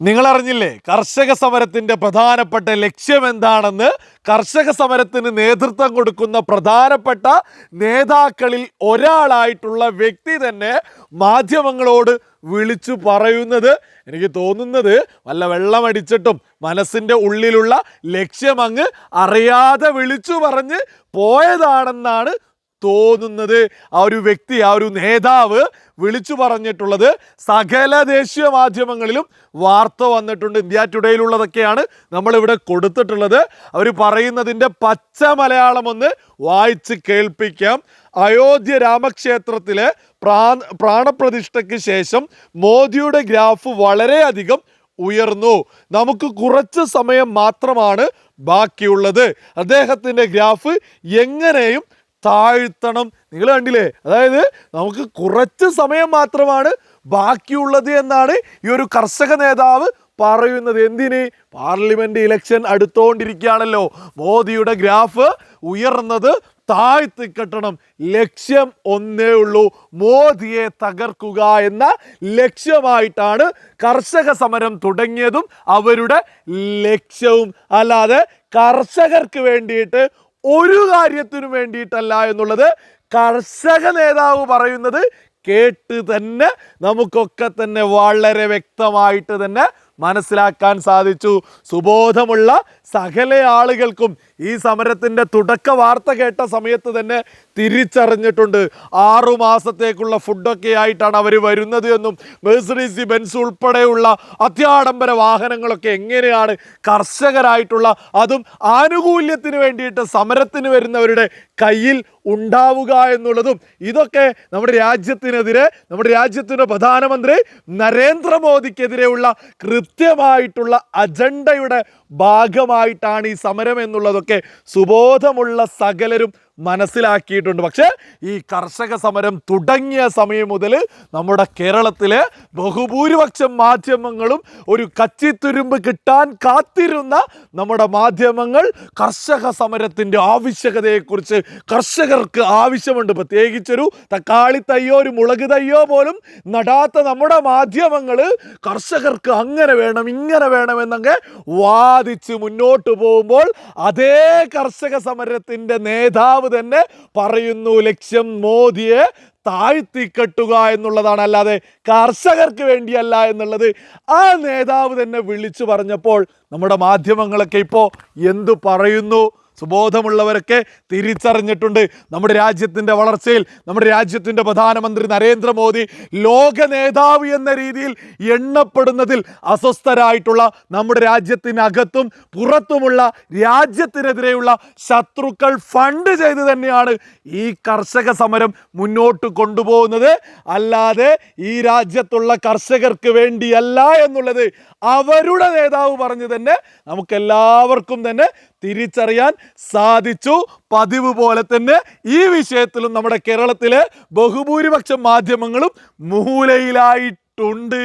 നിങ്ങൾ അറിഞ്ഞില്ലേ കർഷക സമരത്തിന്റെ പ്രധാനപ്പെട്ട ലക്ഷ്യം എന്താണെന്ന് കർഷക സമരത്തിന് നേതൃത്വം കൊടുക്കുന്ന പ്രധാനപ്പെട്ട നേതാക്കളിൽ ഒരാളായിട്ടുള്ള വ്യക്തി തന്നെ മാധ്യമങ്ങളോട് വിളിച്ചു പറയുന്നത് എനിക്ക് തോന്നുന്നത് വല്ല വെള്ളമടിച്ചിട്ടും മനസ്സിന്റെ ഉള്ളിലുള്ള ലക്ഷ്യം അങ്ങ് അറിയാതെ വിളിച്ചു പറഞ്ഞ് പോയതാണെന്നാണ് തോന്നുന്നത് ആ ഒരു വ്യക്തി ആ ഒരു നേതാവ് വിളിച്ചു പറഞ്ഞിട്ടുള്ളത്. സകല ദേശീയ മാധ്യമങ്ങളിലും വാർത്ത വന്നിട്ടുണ്ട്. ഇന്ത്യ ടുഡേയിലുള്ളതൊക്കെയാണ് നമ്മളിവിടെ കൊടുത്തിട്ടുള്ളത്. അവർ പറയുന്നതിന്റെ പച്ച മലയാളം ഒന്ന് വായിച്ച് കേൾപ്പിക്കാം. അയോധ്യ രാമക്ഷേത്രത്തിലെ പ്രാ പ്രാണപ്രതിഷ്ഠയ്ക്ക് ശേഷം മോദിയുടെ ഗ്രാഫ് വളരെയധികം ഉയർന്നു. നമുക്ക് കുറച്ച് സമയം മാത്രമാണ് ബാക്കിയുള്ളത്. അദ്ദേഹത്തിന്റെ ഗ്രാഫ് എങ്ങനെയും താഴ്ത്തണം. നിങ്ങൾ കണ്ടില്ലേ? അതായത് നമുക്ക് കുറച്ച് സമയം മാത്രമാണ് ബാക്കിയുള്ളത് എന്നാണ് ഈ ഒരു കർഷക നേതാവ് പറയുന്നത്. എന്തിന്? പാർലമെന്റ് ഇലക്ഷൻ അടുത്തോണ്ടിരിക്കുകയാണല്ലോ. മോദിയുടെ ഗ്രാഫ് ഉയർന്നത് താഴ്ത്തി കെട്ടണം. ലക്ഷ്യം ഒന്നേ ഉള്ളൂ. മോദിയെ തകർക്കുക എന്ന ലക്ഷ്യമായിട്ടാണ് കർഷക സമരം തുടങ്ങിയതും അവരുടെ ലക്ഷ്യവും. അല്ലാതെ കർഷകർക്ക് വേണ്ടിയിട്ട് ഒരു കാര്യത്തിനു വേണ്ടിയിട്ടല്ല എന്നുള്ളത് കർഷക നേതാവ് പറയുന്നത് കേട്ട് തന്നെ നമുക്കൊക്കെ തന്നെ വളരെ വ്യക്തമായിട്ട് തന്നെ മനസ്സിലാക്കാൻ സാധിച്ചു. സുബോധമുള്ള സകല ആളുകൾക്കും ഈ സമരത്തിന്റെ തുടക്ക വാർത്ത കേട്ട സമയത്ത് തന്നെ തിരിച്ചറിഞ്ഞിട്ടുണ്ട്. ആറു മാസത്തേക്കുള്ള ഫുഡൊക്കെ ആയിട്ടാണ് അവർ വരുന്നത് എന്നും മെഴ്സഡീസി ബെൻസ് ഉൾപ്പെടെയുള്ള അത്യാഡംബര വാഹനങ്ങളൊക്കെ എങ്ങനെയാണ് കർഷകരായിട്ടുള്ള അതും ആനുകൂല്യത്തിന് വേണ്ടിയിട്ട് സമരത്തിന് വരുന്നവരുടെ കയ്യിൽ ഉണ്ടാവുക എന്നുള്ളതും ഇതൊക്കെ നമ്മുടെ രാജ്യത്തിനെതിരെ നമ്മുടെ രാജ്യത്തിന്റെ പ്രധാനമന്ത്രി നരേന്ദ്രമോദിക്കെതിരെയുള്ള കൃത്യമായിട്ടുള്ള അജണ്ടയുടെ ഭാഗമായിട്ടാണ് ഈ സമരം എന്നുള്ളതൊക്കെ സുബോധമുള്ള സകലരും മനസ്സിലാക്കിയിട്ടുണ്ട്. പക്ഷേ ഈ കർഷക സമരം തുടങ്ങിയ സമയം മുതൽ നമ്മുടെ കേരളത്തിലെ ബഹുഭൂരിപക്ഷം മാധ്യമങ്ങളും ഒരു കച്ചിത്തുരുമ്പ് കിട്ടാൻ കാത്തിരുന്ന നമ്മുടെ മാധ്യമങ്ങൾ കർഷക സമരത്തിന്റെ ആവശ്യകതയെക്കുറിച്ച് കർഷകർക്ക് ആവശ്യമുണ്ട്. പ്രത്യേകിച്ചൊരു തക്കാളി തയ്യോ ഒരു മുളക് തയ്യോ പോലും നടാത്ത നമ്മുടെ മാധ്യമങ്ങൾ കർഷകർക്ക് അങ്ങനെ വേണം ഇങ്ങനെ വേണമെന്നൊക്കെ വാദിച്ച് മുന്നോട്ട് പോകുമ്പോൾ അതേ കർഷക സമരത്തിന്റെ തന്നെ പറയുന്നു ലക്ഷ്യം മോദിയെ താഴ്ത്തിക്കെട്ടുക എന്നുള്ളതാണ്. അല്ലാതെ കർഷകർക്ക് വേണ്ടിയല്ല എന്നുള്ളത്. ആ നേതാവ് തന്നെ വിളിച്ചു പറഞ്ഞപ്പോൾ നമ്മുടെ മാധ്യമങ്ങളൊക്കെ ഇപ്പോൾ എന്തു പറയുന്നു? സുബോധമുള്ളവരൊക്കെ തിരിച്ചറിഞ്ഞിട്ടുണ്ട്. നമ്മുടെ രാജ്യത്തിന്റെ വളർച്ചയിൽ നമ്മുടെ രാജ്യത്തിന്റെ പ്രധാനമന്ത്രി നരേന്ദ്രമോദി ലോക നേതാവ് എന്ന രീതിയിൽ എണ്ണപ്പെടുന്നതിൽ അസ്വസ്ഥരായിട്ടുള്ള നമ്മുടെ രാജ്യത്തിനകത്തും പുറത്തുമുള്ള രാജ്യത്തിനെതിരെയുള്ള ശത്രുക്കൾ ഫണ്ട് ചെയ്ത് തന്നെയാണ് ഈ കർഷക സമരം മുന്നോട്ട് കൊണ്ടുപോകുന്നത്. അല്ലാതെ ഈ രാജ്യത്തുള്ള കർഷകർക്ക് വേണ്ടിയല്ല എന്നുള്ളത് അവരുടെ നേതാവ് പറഞ്ഞു തന്നെ നമുക്കെല്ലാവർക്കും തന്നെ തിരിച്ചറിയാൻ സാധിച്ചു. പതിവ് പോലെ തന്നെ ഈ വിഷയത്തിലും നമ്മുടെ കേരളത്തിലെ ബഹുഭൂരിപക്ഷം മാധ്യമങ്ങളും മൂലയിലായിട്ടുണ്ട്.